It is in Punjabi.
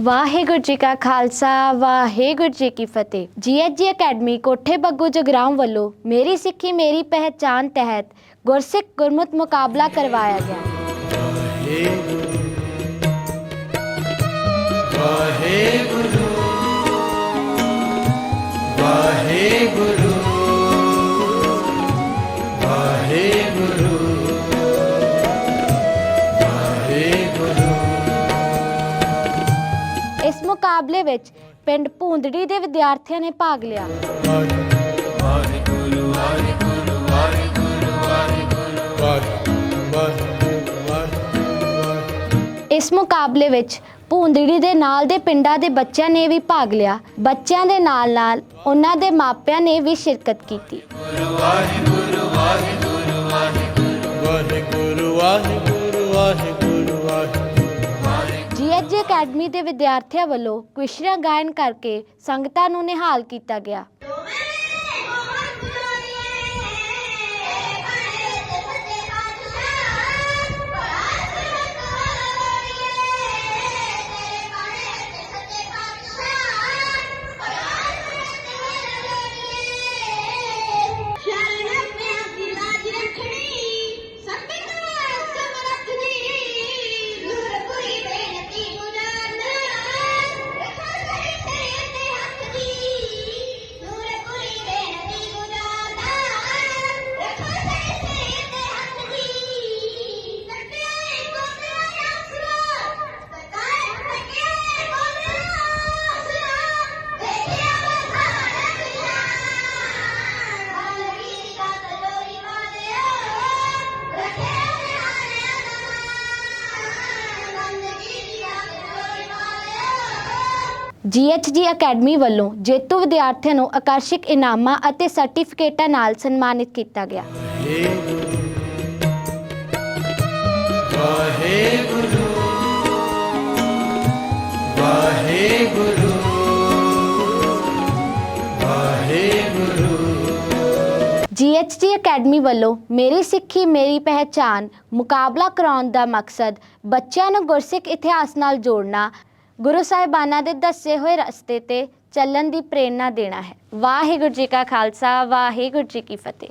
ਵਾਹਿਗੁਰੂ ਜੀ ਕਾ ਖਾਲਸਾ, ਵਾਹਿਗੁਰੂ ਜੀ ਕੀ ਫਤਿਹ। ਜੀਐਚਜੀ ਅਕੈਡਮੀ ਕੋਠੇ ਬੱਗੂ ਜਗਰਾਉਂ ਵੱਲੋਂ ਮੇਰੀ ਸਿੱਖੀ, ਮੇਰੀ ਪਹਿਚਾਨ ਤਹਿਤ ਗੁਰਸਿੱਖ ਗੁਰਮਤ ਮੁਕਾਬਲਾ ਕਰਵਾਇਆ ਗਿਆ। ਵਾਹਿਗੁਰੂ ਵਾਹਿਗੁਰੂ ਇਸ ਮੁਕਾਬਲੇ ਵਿੱਚ ਪਿੰਡ ਭੂੰਦੜੀ ਦੇ ਵਿਦਿਆਰਥੀਆਂ ਨੇ ਭਾਗ ਲਿਆ ਇਸ ਮੁਕਾਬਲੇ ਵਿੱਚ ਭੂੰਦੜੀ ਦੇ ਨਾਲ ਦੇ ਪਿੰਡਾਂ ਦੇ ਬੱਚਿਆਂ ਨੇ ਵੀ ਭਾਗ ਲਿਆ ਬੱਚਿਆਂ ਦੇ ਨਾਲ ਨਾਲ ਉਹਨਾਂ ਦੇ ਮਾਪਿਆਂ ਨੇ ਵੀ ਸ਼ਿਰਕਤ ਕੀਤੀ ਵਾਹਿਗੁਰੂ ਵਾਹਿਗੁਰੂ ਵਾਹਿਗੁਰੂ ਵਾਹਿਗੁਰੂ ਜੀਐਚਜੀ ਅਕੈਡਮੀ ਦੇ ਵਿਦਿਆਰਥੀਆਂ ਵੱਲੋਂ ਕੁਸ਼ਰੀਆਂ ਗਾਇਨ ਕਰਕੇ ਸੰਗਤਾਂ ਨੂੰ ਨਿਹਾਲ ਕੀਤਾ ਗਿਆ। ਜੀਐਚਜੀ ਅਕੈਡਮੀ ਵੱਲੋਂ ਜੇਤੂ ਵਿਦਿਆਰਥੀਆਂ ਨੂੰ ਆਕਰਸ਼ਕ ਇਨਾਮਾਂ ਅਤੇ ਸਰਟੀਫਿਕੇਟਾਂ ਨਾਲ ਸਨਮਾਨਿਤ ਕੀਤਾ ਗਿਆ। ਵਾਹਿਗੁਰੂ ਵਾਹਿਗੁਰੂ ਜੀਐਚਜੀ ਅਕੈਡਮੀ ਵੱਲੋਂ ਮੇਰੀ ਸਿੱਖੀ ਮੇਰੀ ਪਹਿਚਾਨ ਮੁਕਾਬਲਾ ਕਰਾਉਣ ਦਾ ਮਕਸਦ ਬੱਚਿਆਂ ਨੂੰ ਗੁਰਸਿੱਖ ਇਤਿਹਾਸ ਨਾਲ ਜੋੜਨਾ ਗੁਰੂ ਸਾਹਿਬਾਨਾਂ ਦੇ ਦੱਸੇ ਹੋਏ ਰਸਤੇ ਤੇ ਚੱਲਣ ਦੀ ਪ੍ਰੇਰਣਾ ਦੇਣਾ ਹੈ। ਵਾਹਿਗੁਰੂ ਜੀ ਕਾ ਖਾਲਸਾ, ਵਾਹਿਗੁਰੂ ਜੀ ਕੀ ਫਤਿਹ।